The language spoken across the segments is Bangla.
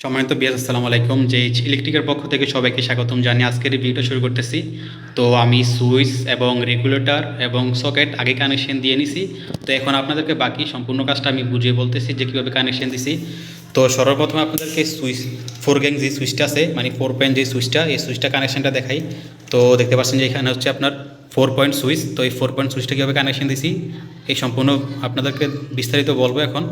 সম্মানিত বিয়াস, আসসালামু আলাইকুম। যে ইলেকট্রিকের পক্ষ থেকে সবাইকে স্বাগতম জানিয়ে আজকের এই ভিডিওটা শুরু করতেছি। তো আমি সুইচ এবং রেগুলেটর এবং সকেট আগে কানেকশন দিয়ে নিছি। তো এখন আপনাদেরকে বাকি সম্পূর্ণ কাজটা আমি বুঝিয়ে বলতেছি যে কীভাবে কানেকশন দিছি। তো সর্বপ্রথমে আপনাদেরকে সুইচ ফোর গ্যাং যে সুইচটা আছে মানে ফোর পয়েন্ট যে সুইচটা, এই সুইচটা কানেকশনটা দেখাই। তো দেখতে পাচ্ছেন যে এখানে হচ্ছে আপনার ফোর পয়েন্ট সুইচ। তো এই ফোর পয়েন্ট সুইচটা কীভাবে কানেকশন দিছি, এই সম্পূর্ণ আপনাদেরকে বিস্তারিত বলব এখন।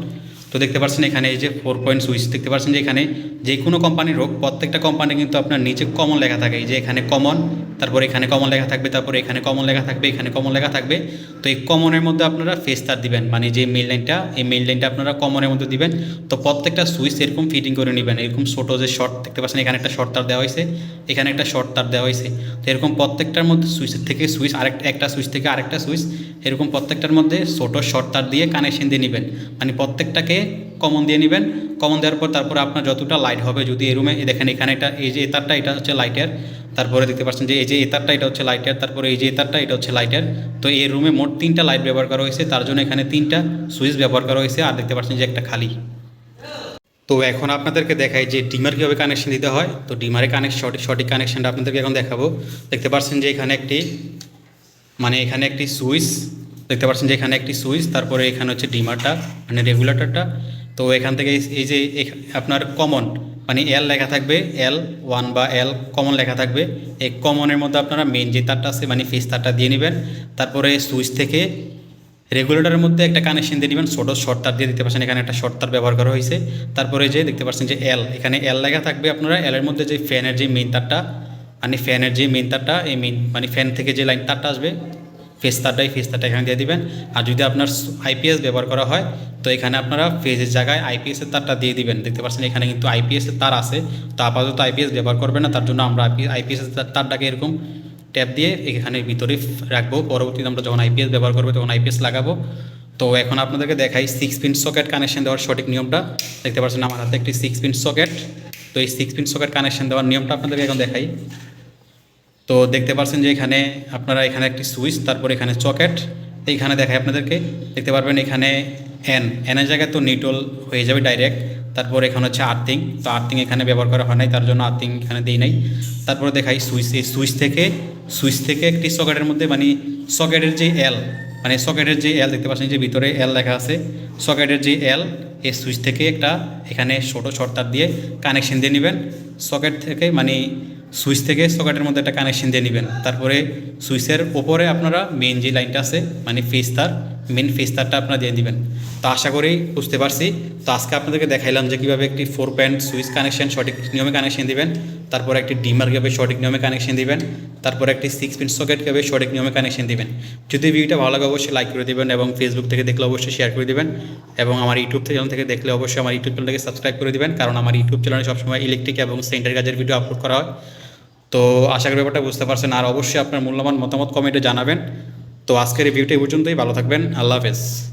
তো দেখতে পাচ্ছেন এখানে এই যে ফোর পয়েন্ট সুইচ দেখতে পাচ্ছেন যে এখানে যে কোনো কোম্পানির হোক, প্রত্যেকটা কোম্পানি কিন্তু আপনার নিচে কমন লেখা থাকে। এই যে এখানে কমন তারপর এখানে কমন লেখা থাকবে, তারপর এখানে কমন লেখা থাকবে, এখানে কমন লেখা থাকবে। তো এই কমনের মধ্যে আপনারা ফেস তার দিবেন মানে যে মেল লাইনটা এই মেল লাইনটা আপনারা কমনের মধ্যে দিবেন। তো প্রত্যেকটা সুইচ এরকম ফিটিং করে নেবেন, এরকম ছোটো যে শর্ট দেখতে পাচ্ছেন এখানে একটা শর্ট তার দেওয়া হয়েছে, এখানে একটা শর্ট তার দেওয়া হয়েছে। তো এরকম প্রত্যেকটার মধ্যে সুইচের থেকে সুইচ আরেকটা একটা সুইচ থেকে আরেকটা সুইচ এরকম প্রত্যেকটার মধ্যে ছোটো শর্ট তার দিয়ে কানেকশন দিয়ে নেবেন। মানে প্রত্যেকটাকে কমন দিয়ে নেবেন। কমন দেওয়ার পর তারপরে আপনার যতটা লাইট হবে, যদি এই রুমে দেখেন এখানে এটা, এই যে এতারটা এটা হচ্ছে লাইটের তারপরে দেখতে পাচ্ছেন যে এই যে এতারটা এটা হচ্ছে লাইটের তারপরে এই যে এতারটা এটা হচ্ছে লাইটের তো এই রুমে মোট তিনটা লাইট ব্যবহার করা হয়েছে। তার জন্য এখানে তিনটা সুইচ ব্যবহার করা হয়েছে। আর দেখতে পাচ্ছেন যে একটা খালি। তো এখন আপনাদেরকে দেখাই যে ডিমার কীভাবে কানেকশন দিতে হয়। তো ডিমারে কানেকশন সঠিক সঠিক কানেকশনটা আপনাদেরকে এখন দেখাবো। দেখতে পাচ্ছেন যে এখানে একটি মানে এখানে একটি সুইচ, দেখতে পাচ্ছেন যে এখানে একটি সুইচ, তারপরে এখানে হচ্ছে ডিমারটা মানে রেগুলেটরটা। তো এখান থেকে এই- যে আপনার কমন মানে এল লেখা থাকবে এল ওয়ান বা এল কমন লেখা থাকবে। এই কমনের মধ্যে আপনারা মেন যে তারটা আছে মানে ফেস তারটা দিয়ে নেবেন। তারপরে সুইচ থেকে রেগুলেটরের মধ্যে একটা কানেকশন দিয়ে নেবেন, ছোটো শর্ট তার দিয়ে। দেখতে পারছেন এখানে একটা শর্ট তার ব্যবহার করা হয়েছে। তারপরে যে, দেখতে পাচ্ছেন যে এল এখানে এল লেখা থাকবে আপনারা। এলের মধ্যে যে ফ্যানের যে মেইন তারটা মানে ফ্যানের যে মেন তারটা, এই মেন মানে ফ্যান থেকে যে লাইন তারটা আসবে ফেস তারটাই ফেস তারটা এখানে দিয়ে দিবেন। আর যদি আপনার আইপিএস ব্যবহার করা হয়, তো এখানে আপনারা ফেজের জায়গায় আইপিএসের তারটা দিয়ে দিবেন। দেখতে পাচ্ছেন এখানে কিন্তু আইপিএসের তার আছে। তো আপাতত আইপিএস ব্যবহার করবেন না, তার জন্য আমরা আইপিএসের তারটাকে এরকম ট্যাপ দিয়ে এখানে ভিতরে রাখব। পরবর্তীতে আমরা যখন আইপিএস ব্যবহার করব, তখন আইপিএস লাগাবো। তো এখন আপনাদেরকে দেখাই সিক্স পিন সকেট কানেকশন দেওয়ার সঠিক নিয়মটা। দেখতে পাচ্ছেন আমার হাতে একটি সিক্স পিন সকেট তো এই সিক্স পিন সকেট কানেকশন দেওয়ার নিয়মটা আপনাদেরকে এখন দেখাই। তো দেখতে পাচ্ছেন যে এখানে আপনারা এখানে একটি সুইচ, তারপর এখানে চকেট, এইখানে দেখায় আপনাদেরকে। দেখতে পারবেন এখানে এন এনের জায়গায় তো নিটল হয়ে যাবে ডাইরেক্ট তারপর এখানে হচ্ছে আর্থিং তো আর্থিং এখানে ব্যবহার করা হয় নাই, তার জন্য আর্থিং এখানে দিই নাই। তারপরে দেখাই সুইচ, এই সুইচ থেকে সুইচ থেকে একটি সকেটের মধ্যে মানে সকেটের যে এল মানে সকেটের যে এল দেখতে পাচ্ছেন যে ভিতরে এল লেখা আছে। সকেটের যে এল এই সুইচ থেকে একটা এখানে ছোটো শর্ট তার দিয়ে কানেকশন দিয়ে নেবেন। সকেট থেকে মানে সুইচ থেকে সকেটের মধ্যে একটা কানেকশন দিয়ে নেবেন। তারপরে সুইচের ওপরে আপনারা মেন যে লাইনটা আছে মানে ফেস তার মেন ফেস তারটা আপনারা দিয়ে দিবেন। তো আশা করি বুঝতে পারছি। তো আজকে আপনাদেরকে দেখাইলাম যে কীভাবে একটি ফোর প্যান্ট সুইচ কানেকশন সঠিক নিয়মে কানেকশন দিবেন। তারপর একটি ডিমার কীভাবে সঠিক নিয়মে কানেকশন দিবেন? তারপর একটি সিক্স পিন সকেট কীভাবে সঠিক নিয়মে কানেকশন দিবেন? যদি ভিডিওটা ভালো লাগে অবশ্যই লাইক করে দিবেন এবং ফেসবুক থেকে দেখলে অবশ্যই শেয়ার করে দিবেন এবং আমার ইউটিউব চ্যানেল থেকে দেখলে অবশ্যই আমার ইউটিউব চ্যানেলটাকে সাবস্ক্রাইব করে দেবেন কারণ আমার ইউটিউব চ্যানেলে সবসময় ইলেকট্রিক এবং সেন্টার কাজের ভিডিও আপলোড করা হয়। তো আশা করি ব্যাপারটা বুঝতে পারছেন। আর অবশ্যই আপনার মূল্যবান মতামত কমেন্টে জানাবেন। তো আজকের এই ভিডিওটা পর্যন্তই। ভালো থাকবেন। আল্লাহ হাফেজ।